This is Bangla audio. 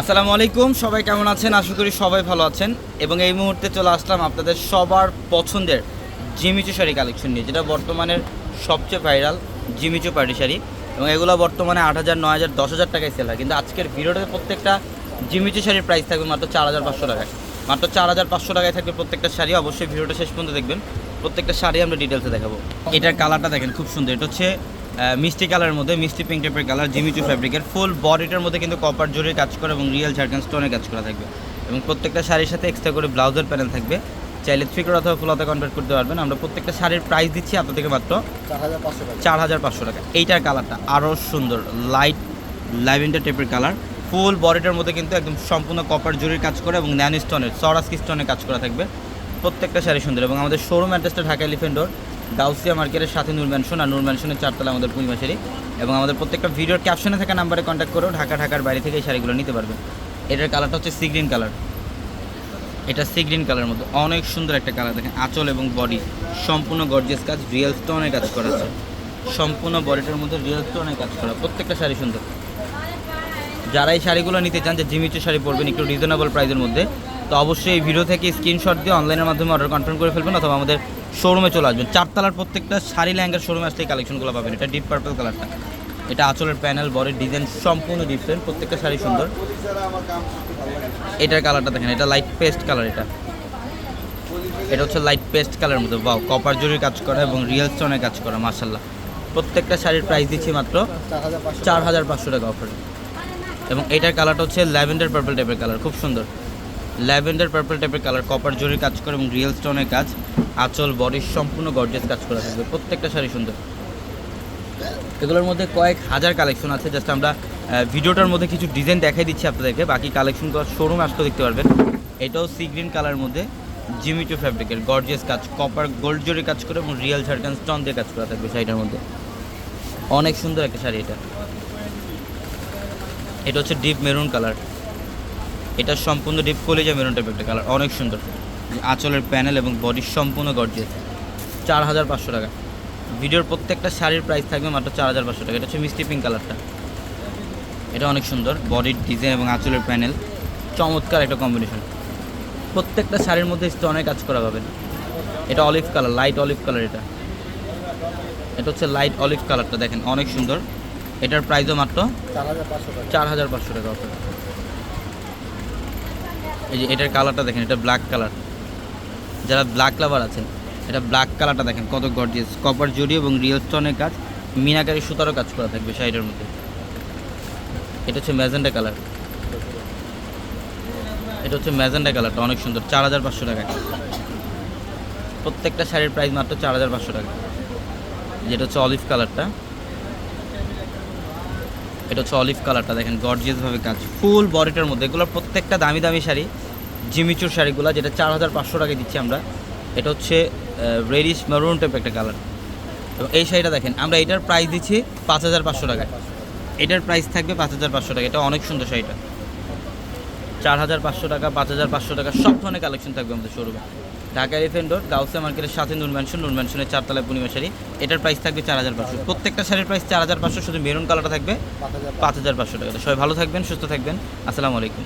আসসালামু আলাইকুম, সবাই কেমন আছেন? আশা করি সবাই ভালো আছেন। এবং এই মুহূর্তে চলে আসলাম আপনাদের সবার পছন্দের জিমিচু শাড়ি কালেকশন নিয়ে, যেটা বর্তমানের সবচেয়ে ভাইরাল জিমিচু পার্টি শাড়ি। এবং এগুলো বর্তমানে আট হাজার, নয় হাজার, দশ হাজার টাকায় সেল হয়। কিন্তু আজকের ভিডিওটাতে প্রত্যেকটা জিমিচু শাড়ির প্রাইস থাকবে মাত্র চার হাজার পাঁচশো টাকায়। মাত্র চার হাজার পাঁচশো টাকায় থাকবে প্রত্যেকটা শাড়ি। অবশ্যই ভিডিওটা শেষ পর্যন্ত দেখবেন। প্রত্যেকটা শাড়ি আমরা ডিটেলসে দেখাবো। এটার কালারটা দেখেন, খুব সুন্দর। এটা হচ্ছে মিষ্টি কালারের মধ্যে মিষ্টি পিঙ্ক টাইপের কালার জিমিচু ফ্যাব্রিকের ফুল বডিটার মধ্যে কিন্তু কপার জোরের কাজ করে এবং রিয়েল ঝাড়খান স্টোনের কাজ করা থাকবে। এবং প্রত্যেকটা শাড়ির সাথে এক্সট্রা করে ব্লাউজের প্যানেল থাকবে। চাইলে থ্রি অথবা ফুল হাতে কনভার্ট করতে পারবেন। আমরা প্রত্যেকটা শাড়ির প্রাইস দিচ্ছি আপনাদেরকে মাত্র চার হাজার পাঁচশো টাকা। চার হাজার পাঁচশো টাকা। এইটার কালারটা আরও সুন্দর লাইট ল্যাভেন্ডার টাইপের কালার ফুল বডিটার মধ্যে কিন্তু একদম সম্পূর্ণ কপার জুরির কাজ করে এবং ন্যান স্টোনের সরাসকি স্টোনের কাজ করা থাকবে। প্রত্যেকটা শাড়ি সুন্দর এবং আমাদের শোরুম অ্যাড্রেসটা ঢাকা এলিফেন্ট রোড গাউসিয়া মার্কেটের সাথে নূর ম্যানশন আর নূর ম্যানশনের চারতলা আমাদের পূর্ণিমা শাড়ি এবং আমাদের প্রত্যেকটা ভিডিওর ক্যাপশনে থাকা নাম্বারে কন্ট্যাক্ট করেও ঢাকা, ঢাকার বাইরে থেকে এই শাড়িগুলো নিতে পারবেন। এটার কালারটা হচ্ছে সি গ্রিন কালার এটা সি গ্রিন কালারের মধ্যে অনেক সুন্দর একটা কালার দেখেন, আঁচল এবং বডি সম্পূর্ণ গর্জিয়াস কাজ রিয়েল স্টোনের কাজ করা আছে। সম্পূর্ণ বডিটার মধ্যে রিয়েল স্টোনের কাজ করা, প্রত্যেকটা শাড়ি সুন্দর। যারা এই শাড়িগুলো নিতে চান, যে জিমিচু শাড়ি পরবেন, একটু রিজনেবল প্রাইসের মধ্যে তো অবশ্যই এই ভিডিও থেকে স্ক্রিনশট দিয়ে অনলাইনের মাধ্যমে অর্ডার কনফার্ম করে ফেলবেন অথবা আমাদের শোরুমে চলে আসবেন। চারতলার প্রত্যেকটা শাড়ি লেহেঙ্গার শোরুমে এই কালেকশনগুলো পাবেন। এটা ডিপ পার্পল কালারটা এটা আঁচলের প্যানেল বডির ডিজাইন সম্পূর্ণ ডিফারেন্ট প্রত্যেকটা শাড়ি সুন্দর। এটার কালারটা দেখেন, এটা লাইট পেস্ট কালার এটা। এটা হচ্ছে লাইট পেস্ট কালারের মধ্যে। বাও কপার জরির কাজ করা এবং রিয়েল স্টোনের কাজ করা মার্শাল্লাহ প্রত্যেকটা শাড়ির প্রাইস দিচ্ছি মাত্র চার হাজার পাঁচশো টাকা অফার এবং এটার কালারটা হচ্ছে ল্যাভেন্ডার পার্পল টাইপের কালার খুব সুন্দর। ল্যাভেন্ডার পার্পল টাইপের কালার কপার জরির কাজ করে এবং রিয়েল স্টোনের কাজ। আঁচল বডির সম্পূর্ণ গর্জেস কাজ করা থাকবে। প্রত্যেকটা শাড়ি সুন্দর। এগুলোর মধ্যে কয়েক হাজার কালেকশন আছে। জাস্ট আমরা ভিডিওটার মধ্যে কিছু ডিজাইন দেখাই দিচ্ছি আপনাদেরকে। বাকি কালেকশন শোরুম আসতে দেখতে পারবেন। এটাও সি গ্রিন কালারের মধ্যে। জিমিটো ফ্যাব্রিকের গর্জিয়াস কাজ। কপার গোল্ড জরি কাজ করে এবং রিয়েল ঝাড়খান স্টোন দিয়ে কাজ করা থাকবে শাড়িটার মধ্যে। অনেক সুন্দর একটা শাড়ি এটা। এটা হচ্ছে ডিপ মেরুন কালার এটা সম্পূর্ণ ডিপ কলেজা মেরুন টাইপের একটা কালার অনেক সুন্দর। আঁচলের প্যানেল এবং বডির সম্পূর্ণ গর্জিয়াস চার হাজার পাঁচশো টাকা। ভিডিওর প্রত্যেকটা শাড়ির প্রাইস থাকবে মাত্র চার হাজার পাঁচশো টাকা। এটা হচ্ছে মিষ্টি পিঙ্ক কালারটা এটা অনেক সুন্দর বডির ডিজাইন এবং আঁচলের প্যানেল চমৎকার একটা কম্বিনেশন প্রত্যেকটা শাড়ির মধ্যে স্টোনের কাজ করা পাবেন। এটা olive colour light olive colour এটা। এটা হচ্ছে লাইট অলিভ কালারটা দেখেন অনেক সুন্দর। এটার প্রাইসও মাত্র চার হাজার পাঁচশো টাকা। চার হাজার পাঁচশো টাকা। এই যে এটার কালারটা দেখেন, এটা ব্ল্যাক কালার যারা ব্ল্যাক লাভার আছেন, এটা ব্ল্যাক কালারটা দেখেন, কত গর্জিয়াস কপার জড়ি এবং রিয়েল স্টোনের কাজ, মিনাকারি সুতারও কাজ করা থাকবে শাড়িটার মধ্যে। এটা হচ্ছে ম্যাজেন্ডা কালার এটা হচ্ছে ম্যাজেন্ডা কালারটা অনেক সুন্দর, চার হাজার পাঁচশো টাকায় প্রত্যেকটা শাড়ির প্রাইস মাত্র চার হাজার পাঁচশো টাকা। যেটা হচ্ছে অলিভ কালারটা এটা হচ্ছে অলিভ কালারটা, দেখেন গর্জিয়াস ভাবে কাজ ফুল বডিটার মধ্যে। এগুলো প্রত্যেকটা দামি দামি শাড়ি জিমিচুর শাড়িগুলো, যেটা চার হাজার পাঁচশো টাকায় দিচ্ছি আমরা, এটা হচ্ছে রেডিশ মেরুন টাইপ একটা কালার এবং এই শাড়িটা দেখেন, আমরা এটার প্রাইস দিচ্ছি পাঁচ হাজার পাঁচশো টাকায়। এটার প্রাইস থাকবে পাঁচ হাজার পাঁচশো টাকা এটা অনেক সুন্দর শাড়িটা। চার হাজার পাঁচশো টাকা, পাঁচ হাজার পাঁচশো টাকা, সব ধরনের কালেকশন থাকবে আমাদের শোরুমে ঢাকা এলিফেন্ট রোড গাউসে মার্কেটের সাথে নুন ম্যানশন নুন ম্যানশনের চারতলায় পূর্ণিমা শাড়ি। এটার প্রাইস থাকবে চার হাজার পাঁচশো। প্রত্যেকটা শাড়ির প্রাইস চার হাজার পাঁচশো, শুধু মেরুন কালারটা থাকবে পাঁচ হাজার পাঁচশো টাকা সবাই ভালো থাকবেন, সুস্থ থাকবেন। আসসালামু আলাইকুম।